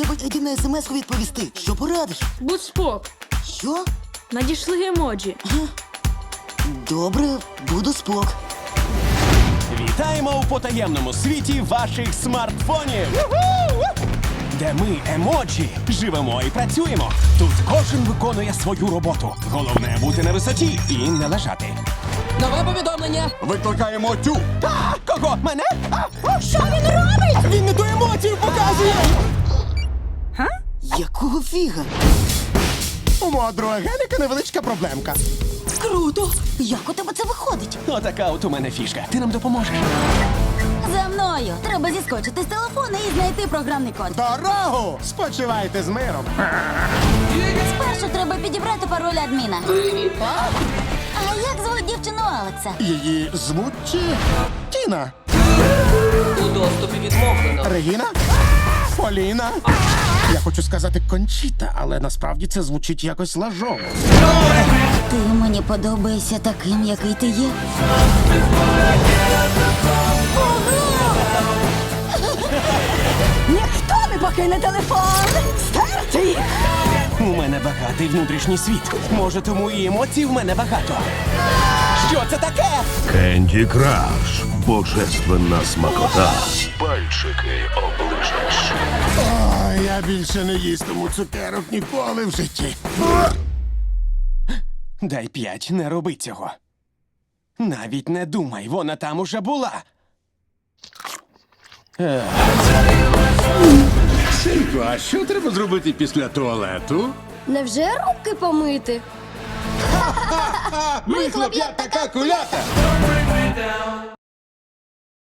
Треба Еді на смс відповісти. Що порадиш? Будь спок. Що? Надійшли емоджі. Добре, буду спок. Вітаємо у потаємному світі ваших смартфонів! Де ми, емоджі, живемо і працюємо. Тут кожен виконує свою роботу. Головне бути на висоті і не лежати. Нове повідомлення. Викликаємо тю. А, кого? Мене? А, а, що він робить? Він не ту емоцію показує. Якого фіга? У мого друга Геліка невеличка проблемка. Круто! Як у тебе це виходить? Отака от у мене фішка. Ти нам допоможеш. За мною! Треба зіскочити з телефона і знайти програмний код. Дорогу! Спочивайте з миром. Спершу треба підібрати пароль адміна. А як звуть дівчину Алекса? Її звуть чи... Тіна. У доступі відмовлено. Регіна? Поліна? Я хочу сказати Кончіта, але насправді це звучить якось лажово. Ти мені подобаєшся таким, який ти є. Ніхто не покине телефон! Стерти їх! У мене багатий внутрішній світ. Може, тому і емоцій в мене багато. Що це таке? Кенді Краш. Божественна смакота. Пальчики оближеш. Я більше не їстиму цукерок ніколи в житті. Дай п'ять, не роби цього. Навіть не думай, вона там уже була. Синку, а що треба зробити після туалету? Невже руки помити? Ми хлоп'ята така кулята!